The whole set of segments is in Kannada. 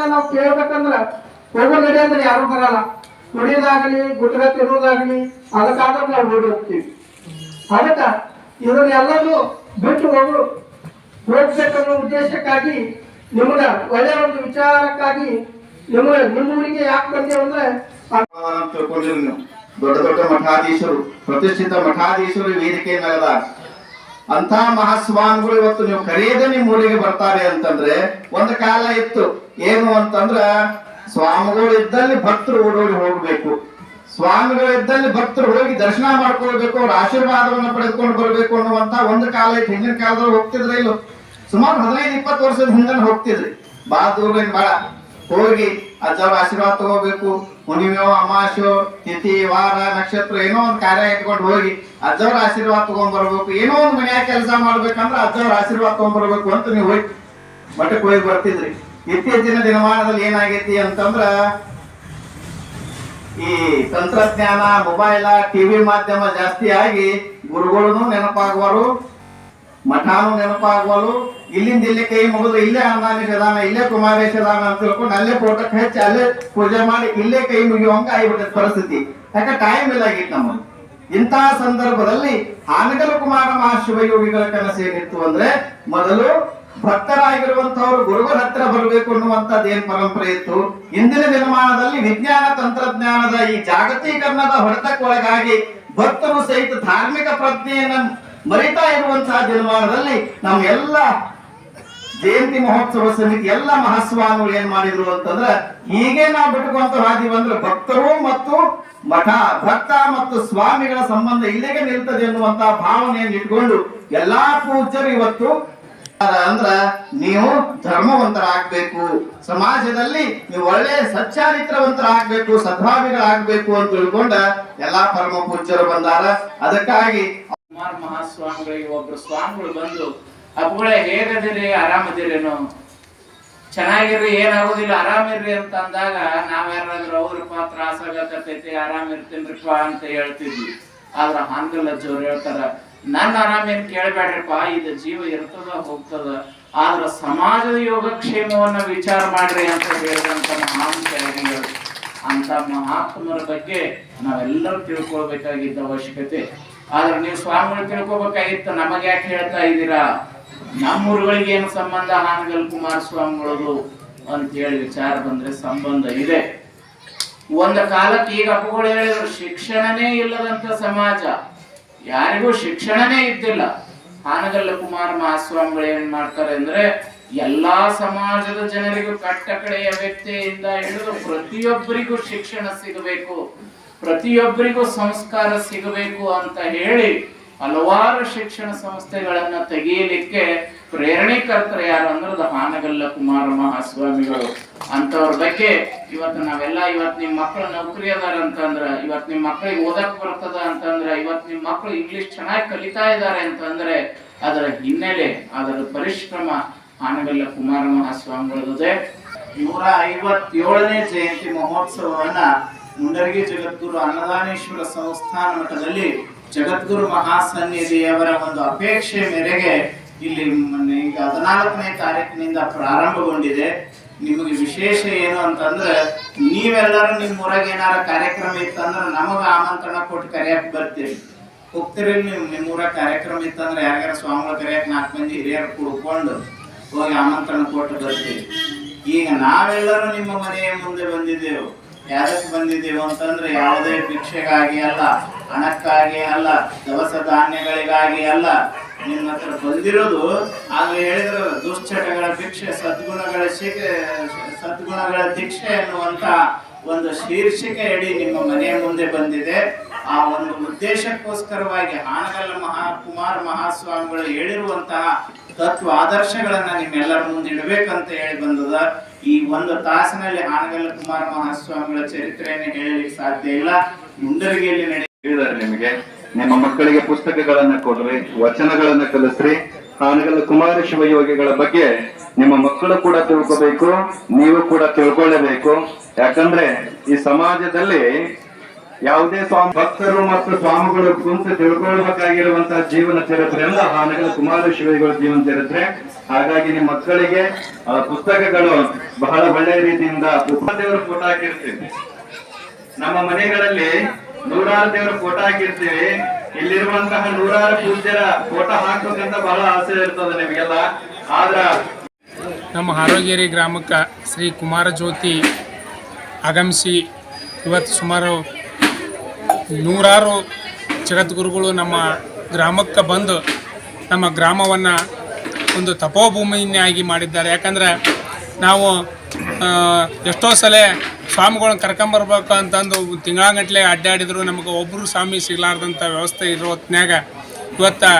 ನಾವು ಕೇಳ್ಬೇಕಂದ್ರ ಹೋಗೋ ನಡಿ ಅಂದ್ರೆ ಯಾರು ಬರಲ್ಲ. ಕುಡಿಯೋದಾಗಲಿ ಗುಟ್ರ ತಿನ್ನೋದಾಗಲಿ ಅದಕ್ಕಾದ್ರೆ ನಾವು ಓಡಿ ಹೋಗ್ತೀವಿ. ಅದಕ್ಕ ಇದನ್ನೆಲ್ಲರೂ ಬಿಟ್ಟು ಹೋಗು, ಹೋಗ್ಬೇಕನ್ನೋ ಉದ್ದೇಶಕ್ಕಾಗಿ ನಿಮ್ಗ ಒಳ್ಳೆಯ ಒಂದು ವಿಚಾರಕ್ಕಾಗಿ ನಿಮ್ಮ ನಿಮ್ಮ ಊರಿಗೆ ಯಾಕೆ ಬಂದೇವು ಅಂದ್ರೆ ದೊಡ್ಡ ದೊಡ್ಡ ಮಠಾಧೀಶರು, ಪ್ರತಿಷ್ಠಿತ ಮಠಾಧೀಶರು ವೇದಿಕೆ ಮೇಲದ ಅಂತ ಮಹಾಸ್ವಾಮಿಗಳು ಇವತ್ತು ನೀವು ಕರೆಯದೆ ನಿಮ್ಮ ಊರಿಗೆ ಬರ್ತಾರೆ ಅಂತಂದ್ರೆ ಒಂದು ಕಾಲ ಇತ್ತು. ಏನು ಅಂತಂದ್ರ ಸ್ವಾಮಿಗಳು ಇದ್ದಲ್ಲಿ ಭಕ್ತರು ಓಡೋಡಿ ಹೋಗ್ಬೇಕು. ಸ್ವಾಮಿಗಳು ಇದ್ದಲ್ಲಿ ಭಕ್ತರು ಹೋಗಿ ದರ್ಶನ ಮಾಡ್ಕೊಳ್ಬೇಕು, ಅವ್ರ ಆಶೀರ್ವಾದವನ್ನು ಪಡೆದುಕೊಂಡು ಬರಬೇಕು ಅನ್ನುವಂತ ಒಂದು ಕಾಲ ಐತೆ. ಹಿಂದಿನ ಕಾಲದಲ್ಲಿ ಹೋಗ್ತಿದ್ರೆ ಇಲ್ಲೋ? ಸುಮಾರು ಹದಿನೈದು, ಇಪ್ಪತ್ತು ವರ್ಷದ ಹಿಂದೆ ಹೋಗ್ತಿದ್ರಿ. ಬಾಳ ದೂರ ಬಾಳ ಹೋಗಿ ಅಜ್ಜವ್ರ ಆಶೀರ್ವಾದ ತಗೋಬೇಕು. ಹುಣ್ಣಿಮೆಯೋ ಅಮಾಶೋ ತಿಥಿ, ವಾರ, ನಕ್ಷತ್ರ ಏನೋ ಒಂದು ಕಾರ್ಯ ಇಟ್ಕೊಂಡು ಹೋಗಿ ಅಜ್ಜವ್ರ ಆಶೀರ್ವಾದ ತಗೊಂಡ್ ಬರ್ಬೇಕು. ಏನೋ ಒಂದು ಮನೆಯ ಕೆಲಸ ಮಾಡ್ಬೇಕಂದ್ರೆ ಅಜ್ಜವ್ರ ಆಶೀರ್ವಾದ ತಗೊಂಡ್ ಬರ್ಬೇಕು ಅಂತ ನೀವು ಹೋಗಿ ಮಠಕ್ಕೆ ಹೋಗಿ ಬರ್ತಿದ್ರಿ. ಇತ್ತೀಚಿನ ದಿನಮಾನದಲ್ಲಿ ಏನಾಗೈತಿ ಅಂತಂದ್ರ, ಈ ತಂತ್ರಜ್ಞಾನ, ಮೊಬೈಲ ಟಿವಿ ಮಾಧ್ಯಮ ಜಾಸ್ತಿ ಆಗಿ ಗುರುಗಳು ನೆನಪಾಗುವರು ಮಠಾನು ನೆನಪಾಗುವರು ಇಲ್ಲಿಂದ ಇಲ್ಲಿ ಕೈ ಮುಗಿದು ಇಲ್ಲೇ ಅನ್ನದಾನ ಇಲ್ಲೇ ಕುಮಾರೇಶದಾನ ಅಂತ ತಿಳ್ಕೊಂಡು ಅಲ್ಲೇ ಫೋಟೋಕ್ಕೆ ಹಚ್ಚಿ ಅಲ್ಲೇ ಪೂಜೆ ಮಾಡಿ ಇಲ್ಲೇ ಕೈ ಮುಗಿಯುವಂಗ ಆಗಿಬಿಟ್ಟದ ಪರಿಸ್ಥಿತಿ. ಯಾಕೆ ಟೈಮ್ ಇಲ್ಲ ಆಗಿತ್ತು ನಮ್ಮ ಇಂತಹ ಸಂದರ್ಭದಲ್ಲಿ ಹಾನಗಲ್ ಕುಮಾರ ಮಹಾಶಿವಯೋಗಿಗಳ ಕನಸು ಏನಿತ್ತು ಅಂದ್ರೆ ಮೊದಲು ಭಕ್ತರಾಗಿರುವಂತವರು ಗುರುಗಳ ಹತ್ರ ಬರಬೇಕು ಅನ್ನುವಂಥದ್ದು ಏನ್ ಪರಂಪರೆ ಇತ್ತು? ಇಂದಿನ ದಿನಮಾನದಲ್ಲಿ ವಿಜ್ಞಾನ ತಂತ್ರಜ್ಞಾನದ ಈ ಜಾಗತೀಕರಣದ ಹೊಡೆತಕ್ಕೊಳಗಾಗಿ ಭಕ್ತರು ಸಹಿತ ಧಾರ್ಮಿಕ ಪ್ರಜ್ಞೆಯನ್ನ ಮರಿತಾ ಇರುವಂತಹ ದಿನಮಾನದಲ್ಲಿ ನಮ್ಮ ಎಲ್ಲ ಜಯಂತಿ ಮಹೋತ್ಸವ ಸಮಿತಿ, ಎಲ್ಲ ಮಹಾಸ್ವಾಮಿಗಳು ಏನ್ ಮಾಡಿದ್ರು ಅಂತಂದ್ರ ಹೀಗೆ ನಾವು ಬಿಟ್ಕೊಂತ ಹಾದಿ ಬಂದ್ರೆ ಭಕ್ತರು ಮತ್ತು ಮಠ, ಭಕ್ತ ಮತ್ತು ಸ್ವಾಮಿಗಳ ಸಂಬಂಧ ಇಲ್ಲಿಗೆ ನಿಲ್ತದೆ ಎನ್ನುವಂತಹ ಭಾವನೆಯನ್ನು ಇಟ್ಕೊಂಡು ಎಲ್ಲಾ ಪೂಜ್ಯರು ಇವತ್ತು ಅಂದ್ರ ನೀವು ಧರ್ಮವಂತರಾಗ್ಬೇಕು. ಸಮಾಜದಲ್ಲಿ ನೀವು ಒಳ್ಳೆ ಸಚ್ಚಾರಿತ್ರವಂತರಾಗ್ಬೇಕು, ಸದ್ಭಾವಿಗಳಾಗ್ಬೇಕು ಅಂತ ತಿಳ್ಕೊಂಡ ಎಲ್ಲಾ ಪರಮ ಪೂಜ್ಯರು ಬಂದಾರ. ಅದಕ್ಕಾಗಿ ಕುಮಾರ ಮಹಾಸ್ವಾಮಿಗಳಿಗೆ ಒಬ್ರು ಸ್ವಾಮಿಗಳು ಬಂದು ಅಪ್ಪಗಳೇ, ಹೇಗದಿರಿ? ಆರಾಮದಿರೇನು ಚೆನ್ನಾಗಿರ್ರಿ, ಏನಾಗೋದಿಲ್ಲ, ಆರಾಮಿರ್ರಿ ಅಂತ ಅಂದಾಗ ನಾವ್ ಯಾರಾದ್ರೂ ಪಾತ್ರ ತ್ರಾಸ ಆಗತೈತಿ ಆರಾಮ್ ಇರ್ತೀನ್ರಿಪ್ಪ ಅಂತ ಹೇಳ್ತಿದ್ವಿ. ಆದ್ರ ಹಾಂಗಲ್ಲ ಜೋರ್ ಹೇಳ್ತಾರ. ನನ್ನ ಆರಾಮೇನ್ ಕೇಳ್ಬೇಡ್ರಿಪ್ಪ, ಇದು ಜೀವ ಇರ್ತದ ಹೋಗ್ತದ, ಆದ್ರ ಸಮಾಜದ ಯೋಗಕ್ಷೇಮವನ್ನ ವಿಚಾರ ಮಾಡ್ರಿ ಅಂತ ಹೇಳಿದಂತ ಮಹಾನ್ ಅಂತ ಮಹಾತ್ಮರ ಬಗ್ಗೆ ನಾವೆಲ್ಲರೂ ತಿಳ್ಕೊಳ್ಬೇಕಾಗಿದ್ದ ಅವಶ್ಯಕತೆ. ಆದ್ರೆ ನೀವು ಸ್ವಾಮಿಗಳು ತಿಳ್ಕೊಬೇಕಾಗಿತ್ತು, ನಮಗೆ ಯಾಕೆ ಹೇಳ್ತಾ ಇದ್ದೀರಾ? ನಮ್ಮೂರುಗಳಿಗೆ ಏನು ಸಂಬಂಧ? ಹಾನಗಲ್ ಕುಮಾರಸ್ವಾಮಿಗಳದು ಅಂತ ಹೇಳಿ ವಿಚಾರ ಬಂದ್ರೆ ಸಂಬಂಧ ಇದೆ. ಒಂದ ಕಾಲಕ್ಕೆ ಈಗ ಅಪ್ಪಗಳು ಹೇಳಿದ್ರು, ಶಿಕ್ಷಣನೇ ಇಲ್ಲದಂತ ಸಮಾಜ. ಯಾರಿಗೂ ಶಿಕ್ಷಣನೇ ಇದ್ದಿಲ್ಲ. ಹಾನಗಲ್ಲ ಕುಮಾರ ಮಹಾಸ್ವಾಮಿಗಳು ಏನ್ ಮಾಡ್ತಾರೆ ಅಂದ್ರೆ, ಎಲ್ಲಾ ಸಮಾಜದ ಜನರಿಗೂ ಕಟ್ಟ ಕಡೆಯ ವ್ಯಕ್ತಿಯಿಂದ ಹಿಡಿದು ಪ್ರತಿಯೊಬ್ಬರಿಗೂ ಶಿಕ್ಷಣ ಸಿಗಬೇಕು, ಪ್ರತಿಯೊಬ್ಬರಿಗೂ ಸಂಸ್ಕಾರ ಸಿಗಬೇಕು ಅಂತ ಹೇಳಿ ಹಲವಾರು ಶಿಕ್ಷಣ ಸಂಸ್ಥೆಗಳನ್ನ ತೆಗೆಯಲಿಕ್ಕೆ ಪ್ರೇರಣೆಕರ್ತರು ಯಾರು ಅಂದ್ರೆ ಅದು ಹಾನಗಲ್ಲ ಕುಮಾರ ಮಹಾಸ್ವಾಮಿಗಳು. ಅಂತವ್ರ ಬಗ್ಗೆ ಇವತ್ತು ನಾವೆಲ್ಲ ಇವತ್ತು ನಿಮ್ ಮಕ್ಕಳು ನೌಕರಿ ಅದಾರ ಅಂತಂದ್ರ, ಇವತ್ತು ನಿಮ್ ಮಕ್ಳಿಗೆ ಓದಕ್ ಬರ್ತದ ಅಂತಂದ್ರ ಇವತ್ ನಿಮ್ ಮಕ್ಳು ಇಂಗ್ಲಿಷ್ ಚೆನ್ನಾಗಿ ಕಲಿತಾ ಇದ್ದಾರೆ ಅಂತಂದ್ರೆ, ಅದರ ಹಿನ್ನೆಲೆ, ಅದರ ಪರಿಶ್ರಮ ಹಾನಗಲ್ಲ ಕುಮಾರ ಮಹಾಸ್ವಾಮಿಗಳದೇ ನೂರ ಐವತ್ತೇಳನೇ ಜಯಂತಿ ಮಹೋತ್ಸವವನ್ನ ಮುಂಡರಗಿ ಜಗದ್ಗುರು ಅನ್ನದಾನೇಶ್ವರ ಸಂಸ್ಥಾನ ಮಠದಲ್ಲಿ ಜಗದ್ಗುರು ಮಹಾಸನ್ನಿಧಿಯವರ ಒಂದು ಅಪೇಕ್ಷೆ ಮೇರೆಗೆ ಇಲ್ಲಿ ಈಗ ಹದಿನಾಲ್ಕನೇ ತಾರೀಕಿನಿಂದ ಪ್ರಾರಂಭಗೊಂಡಿದೆ. ನಿಮಗೆ ವಿಶೇಷ ಏನು ಅಂತಂದ್ರೆ, ನೀವೆಲ್ಲರೂ ನಿಮ್ಮ ಊರಾಗ ಏನಾರ ಕಾರ್ಯಕ್ರಮ ಇತ್ತಂದ್ರೆ ನಮಗೆ ಆಮಂತ್ರಣ ಕೊಟ್ಟು ಕರೆಯಕ್ ಬರ್ತೀರಿ. ಹೋಗ್ತೀರಿ ನೀವು ನಿಮ್ಮ ಊರಾಗ ಕಾರ್ಯಕ್ರಮ ಇತ್ತಂದ್ರೆ ಯಾರ್ಯಾರ ಸ್ವಾಮಿಗಳು ಕರೆಯಕ್ ನಾಲ್ಕು ಮಂದಿ ಹಿರಿಯರು ಕುಡ್ಕೊಂಡು ಹೋಗಿ ಆಮಂತ್ರಣ ಕೊಟ್ಟು ಬರ್ತೀವಿ ಈಗ ನಾವೆಲ್ಲರೂ ನಿಮ್ಮ ಮನೆಯ ಮುಂದೆ ಬಂದಿದ್ದೇವೆ. ಯಾರಕ್ಕೆ ಬಂದಿದ್ದೇವೆ ಅಂತಂದ್ರೆ ಯಾವುದೇ ಭಿಕ್ಷೆಗಾಗಿ ಅಲ್ಲ, ಹಣಕ್ಕಾಗಿ ಅಲ್ಲ, ದವಸ ಧಾನ್ಯಗಳಿಗಾಗಿ ಅಲ್ಲ ಹತ್ರ ಬಂದಿರೋದು ಆದ್ರೆ ಹೇಳಿದ್ರು, ದುಶ್ಚಟಗಳ ಭಿಕ್ಷೆ, ಸದ್ಗುಣಗಳ ಶಿಕೆ ಸದ್ಗುಣಗಳ ದೀಕ್ಷೆ ಎನ್ನುವಂತ ಒಂದು ಶೀರ್ಷಿಕೆ ಅಡಿ ನಿಮ್ಮ ಮನೆಯ ಮುಂದೆ ಬಂದಿದೆ. ಆ ಒಂದು ಉದ್ದೇಶಕ್ಕೋಸ್ಕರವಾಗಿ ಹಾನಗಲ್ಲ ಮಹಾ ಕುಮಾರ ಮಹಾಸ್ವಾಮಿಗಳು ಹೇಳಿರುವಂತಹ ತತ್ವ ಆದರ್ಶಗಳನ್ನ ನಿಮ್ಮೆಲ್ಲರ ಮುಂದೆ ಇಡಬೇಕಂತ ಹೇಳಿ ಬಂದದ. ಈ ಒಂದು ತಾಸಿನಲ್ಲಿ ಹಾನಗಲ್ಲ ಕುಮಾರ್ ಮಹಾಸ್ವಾಮಿಗಳ ಚರಿತ್ರೆಯನ್ನು ಹೇಳಲಿಕ್ಕೆ ಸಾಧ್ಯ ಇಲ್ಲ. ಮುಂಡರಿಗೆಯಲ್ಲಿ ನಡೆಯುತ್ತಿದ್ದಾರೆ ನಿಮಗೆ. ಮಕ್ಕಳಿಗೆ ಪುಸ್ತಕಗಳನ್ನ ಕೊಡ್ರಿ, ವಚನಗಳನ್ನ ಕಲಿಸ್ರಿ. ಆನಗಲ್ಲ ಕುಮಾರ ಶಿವಯೋಗಿಗಳ ಬಗ್ಗೆ ನಿಮ್ಮ ಮಕ್ಕಳು ಕೂಡ ತಿಳ್ಕೋಬೇಕು, ನೀವು ಕೂಡ ತಿಳ್ಕೊಳ್ಳಬೇಕು. ಯಾಕಂದ್ರೆ ಈ ಸಮಾಜದಲ್ಲಿ ಯಾವುದೇ ಸ್ವಾಮಿ, ಭಕ್ತರು ಮತ್ತು ಸ್ವಾಮಿಗಳು ಕುಂತು ತಿಳ್ಕೊಳ್ಬೇಕಾಗಿರುವಂತಹ ಜೀವನ ಚರಿತ್ರೆ ಎಲ್ಲ ಹಾನಗಲ್ ಕುಮಾರ ಶಿವಯೋಗಿಗಳ ಜೀವನ ಚರಿತ್ರೆ. ಹಾಗಾಗಿ ನಿಮ್ಮ ಮಕ್ಕಳಿಗೆ, ಆ, ಪುಸ್ತಕಗಳು ಬಹಳ ಒಳ್ಳೆಯ ರೀತಿಯಿಂದ ದೇವರ ಫೋಟೋ ಹಾಕಿರ್ತೀವಿ. ನಮ್ಮ ಮನೆಗಳಲ್ಲಿ ನೂರಾರು ದೇವರ ಫೋಟೋ ಹಾಕಿರ್ತೀವಿ. ಇಲ್ಲಿರುವಂತಹ ನೂರಾರು ಪೂಜ್ಯರ ಫೋಟೋ ಹಾಕ್ಬೇಕಂತ ಬಹಳ ಆಸೆ ಇರ್ತದೆ ನಿಮಗೆಲ್ಲ. ಆದ್ರ ನಮ್ಮ ಹಾರೋಗೇರಿ ಗ್ರಾಮಕ್ಕೆ ಶ್ರೀ ಕುಮಾರ ಜ್ಯೋತಿ ಆಗಮಿಸಿ ಇವತ್ತು ಸುಮಾರು ನೂರಾರು ಜಗದ್ಗುರುಗಳು ನಮ್ಮ ಗ್ರಾಮಕ್ಕೆ ಬಂದು ನಮ್ಮ ಗ್ರಾಮವನ್ನು ಒಂದು ತಪೋಭೂಮಿಯನ್ನಾಗಿ ಮಾಡಿದ್ದಾರೆ. ಯಾಕಂದ್ರೆ ನಾವು ಎಷ್ಟೋ ಸಲ ಸ್ವಾಮಿಗಳನ್ನ ಕರ್ಕೊಂಬರ್ಬೇಕು ಅಂತಂದು ತಿಂಗಳಗಟ್ಟಲೆ ಅಡ್ಡಾಡಿದ್ರು, ನಮಗೆ ಒಬ್ಬರು ಸ್ವಾಮಿ ಸಿಗ್ಲಾರ್ದಂಥ ವ್ಯವಸ್ಥೆ ಇರೋ ಹೊತ್ನ್ಯಾಗ ಇವತ್ತು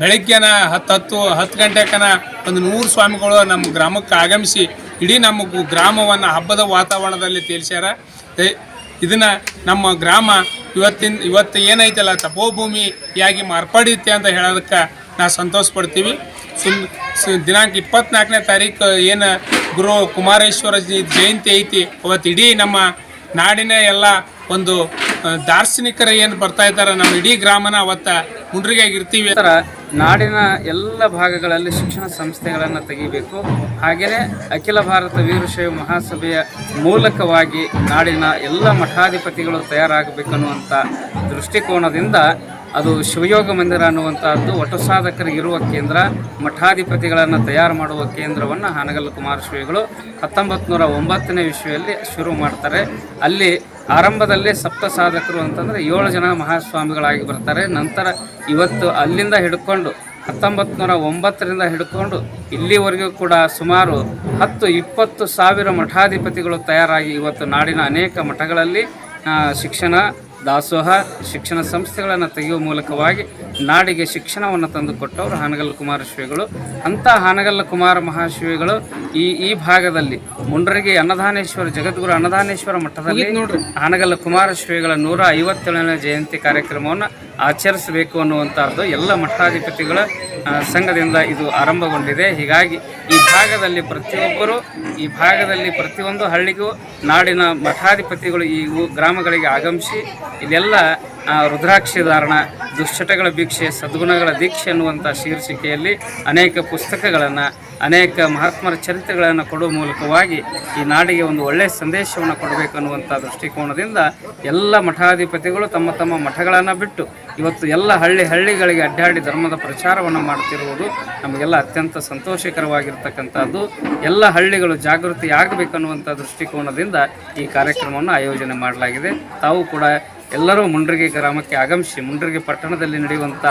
ಬೆಳಗ್ಗೆನ ಹತ್ತು ಹತ್ತು ಹತ್ತು ಗಂಟೆಕನ ಒಂದು ನೂರು ಸ್ವಾಮಿಗಳು ನಮ್ಮ ಗ್ರಾಮಕ್ಕೆ ಆಗಮಿಸಿ ಇಡೀ ನಮ್ಮ ಗ್ರಾಮವನ್ನು, ಹಬ್ಬದ ವಾತಾವರಣದಲ್ಲಿ ತೇಲ್ಸ್ಯಾರ. ಇದನ್ನು ನಮ್ಮ ಗ್ರಾಮ ಇವತ್ತಿನ, ಇವತ್ತು ಏನೈತಲ್ಲ, ತಪೋಭೂಮಿಯಾಗಿ ಮಾರ್ಪಾಡಿತ್ತೆ ಅಂತ ಹೇಳೋದಕ್ಕೆ ನಾ ಸಂತೋಷ ಪಡ್ತೀವಿ ಸುಮ್, ಸು, ದಿನಾಂಕ ಇಪ್ಪತ್ನಾಲ್ಕನೇ ತಾರೀಕು ಏನು ಗುರು ಕುಮಾರೇಶ್ವರಜಿ ಜಯಂತಿ ಐತಿ. ಅವತ್ತು ಇಡೀ ನಮ್ಮ ನಾಡಿನ ಎಲ್ಲ ಒಂದು ದಾರ್ಶನಿಕರು ಏನು ಬರ್ತಾ ಇದ್ದಾರೆ, ನಮ್ಮ ಇಡೀ ಗ್ರಾಮನ ಅವತ್ತು ಮುಂಡ್ರಿಗಾಗಿರ್ತೀವಿ ಥರ ನಾಡಿನ ಎಲ್ಲ ಭಾಗಗಳಲ್ಲಿ ಶಿಕ್ಷಣ ಸಂಸ್ಥೆಗಳನ್ನು ತೆಗಿಬೇಕು. ಹಾಗೆಯೇ ಅಖಿಲ ಭಾರತ ವೀರಶೈವ ಮಹಾಸಭೆಯ ಮೂಲಕವಾಗಿ ನಾಡಿನ ಎಲ್ಲ ಮಠಾಧಿಪತಿಗಳು ತಯಾರಾಗಬೇಕನ್ನುವಂಥ ದೃಷ್ಟಿಕೋನದಿಂದ ಅದು ಶಿವಯೋಗ ಮಂದಿರ ಅನ್ನುವಂಥದ್ದು ಒಟ್ಟು ಸಾಧಕರಿಗಿರುವ ಕೇಂದ್ರ, ಮಠಾಧಿಪತಿಗಳನ್ನು ತಯಾರು ಮಾಡುವ ಕೇಂದ್ರವನ್ನು ಹಾನಗಲ್ ಶ್ರೀಗಳು ಹತ್ತೊಂಬತ್ತು ನೂರ ಒಂಬತ್ತನೇ ವಿಶ್ವದಲ್ಲಿ ಶುರು ಮಾಡ್ತಾರೆ. ಅಲ್ಲಿ ಆರಂಭದಲ್ಲಿ ಸಪ್ತ ಸಾಧಕರು ಅಂತಂದರೆ ಏಳು ಜನ ಮಹಾಸ್ವಾಮಿಗಳಾಗಿ ಬರ್ತಾರೆ. ನಂತರ ಇವತ್ತು ಅಲ್ಲಿಂದ ಹಿಡ್ಕೊಂಡು ಹತ್ತೊಂಬತ್ತು ನೂರ ಒಂಬತ್ತರಿಂದ ಹಿಡ್ಕೊಂಡು ಇಲ್ಲಿವರೆಗೂ ಕೂಡ ಸುಮಾರು ಹತ್ತು, ಇಪ್ಪತ್ತು ಸಾವಿರ ಮಠಾಧಿಪತಿಗಳು ತಯಾರಾಗಿ ಇವತ್ತು ನಾಡಿನ ಅನೇಕ ಮಠಗಳಲ್ಲಿ ಶಿಕ್ಷಣ ದಾಸೋಹ ಶಿಕ್ಷಣ ಸಂಸ್ಥೆಗಳನ್ನು ತೆಗೆಯುವ ಮೂಲಕವಾಗಿ ನಾಡಿಗೆ ಶಿಕ್ಷಣವನ್ನು ತಂದುಕೊಟ್ಟವರು ಹಾನಗಲ್ ಕುಮಾರಶ್ರೀಗಳು ಅಂಥ ಹಾನಗಲ್ಲ ಕುಮಾರ ಮಹಾಶಿವಿಗಳು ಈ ಈ ಭಾಗದಲ್ಲಿ ಮುಂಡ್ರಿಗೆ ಅನ್ನದಾನೇಶ್ವರ ಜಗದ್ಗುರು ಅನ್ನದಾನೇಶ್ವರ ಮಠದಲ್ಲಿ ಹಾನಗಲ್ಲ ಕುಮಾರಶ್ರೀಗಳ ನೂರ ಐವತ್ತೇಳನೇ ಜಯಂತಿ ಕಾರ್ಯಕ್ರಮವನ್ನು ಆಚರಿಸಬೇಕು ಅನ್ನುವಂಥದ್ದು ಎಲ್ಲ ಮಠಾಧಿಪತಿಗಳ ಸಂಘದಿಂದ ಇದು ಆರಂಭಗೊಂಡಿದೆ. ಹೀಗಾಗಿ ಈ ಭಾಗದಲ್ಲಿ ಪ್ರತಿಯೊಬ್ಬರು ಈ ಭಾಗದಲ್ಲಿ ಪ್ರತಿಯೊಂದು ಹಳ್ಳಿಗೂ ನಾಡಿನ ಮಠಾಧಿಪತಿಗಳು ಈ ಗ್ರಾಮಗಳಿಗೆ ಆಗಮಿಸಿ ಇಲ್ಲೆಲ್ಲ ಆ, ರುದ್ರಾಕ್ಷಿ ಧಾರಣ, ದುಶ್ಚಟಗಳ ಭಿಕ್ಷೆ, ಸದ್ಗುಣಗಳ ದೀಕ್ಷೆ ಅನ್ನುವಂಥ ಶೀರ್ಷಿಕೆಯಲ್ಲಿ ಅನೇಕ ಪುಸ್ತಕಗಳನ್ನು, ಅನೇಕ ಮಹಾತ್ಮರ ಚರಿತ್ರೆಗಳನ್ನು ಕೊಡುವ ಮೂಲಕವಾಗಿ ಈ ನಾಡಿಗೆ ಒಂದು ಒಳ್ಳೆಯ ಸಂದೇಶವನ್ನು ಕೊಡಬೇಕು ಅನ್ನುವಂಥ ದೃಷ್ಟಿಕೋನದಿಂದ ಎಲ್ಲ ಮಠಾಧಿಪತಿಗಳು ತಮ್ಮ ತಮ್ಮ ಮಠಗಳನ್ನು ಬಿಟ್ಟು ಇವತ್ತು ಎಲ್ಲ ಹಳ್ಳಿ ಹಳ್ಳಿಗಳಿಗೆ ಅಡ್ಡಾಡಿ ಧರ್ಮದ ಪ್ರಚಾರವನ್ನು ಮಾಡ್ತಿರುವುದು ನಮಗೆಲ್ಲ ಅತ್ಯಂತ ಸಂತೋಷಕರವಾಗಿರ್ತಕ್ಕಂಥದ್ದು. ಎಲ್ಲ ಹಳ್ಳಿಗಳು ಜಾಗೃತಿ ಆಗಬೇಕನ್ನುವಂಥ ದೃಷ್ಟಿಕೋನದಿಂದ ಈ ಕಾರ್ಯಕ್ರಮವನ್ನು ಆಯೋಜನೆ ಮಾಡಲಾಗಿದೆ. ತಾವು ಕೂಡ ಎಲ್ಲರೂ ಮುಂಡ್ರಿಗೆ ಗ್ರಾಮಕ್ಕೆ ಆಗಮಿಸಿ, ಮುಂಡ್ರಿಗೆ ಪಟ್ಟಣದಲ್ಲಿ ನಡೆಯುವಂಥ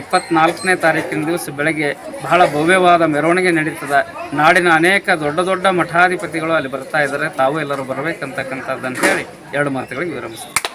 ಇಪ್ಪತ್ನಾಲ್ಕನೇ ತಾರೀಕಿನ ದಿವಸ ಬೆಳಗ್ಗೆ ಬಹಳ ಭವ್ಯವಾದ ಮೆರವಣಿಗೆ ನಡೀತದೆ. ನಾಡಿನ ಅನೇಕ ದೊಡ್ಡ ದೊಡ್ಡ ಮಠಾಧಿಪತಿಗಳು ಅಲ್ಲಿ ಬರ್ತಾ ಇದ್ದಾರೆ. ತಾವು ಎಲ್ಲರೂ ಬರಬೇಕಂತಕ್ಕಂಥದ್ದಂತ ಹೇಳಿ ಎರಡು ಮಾತುಗಳಿಗೆ ವಿರಮಿಸ್ತೀನಿ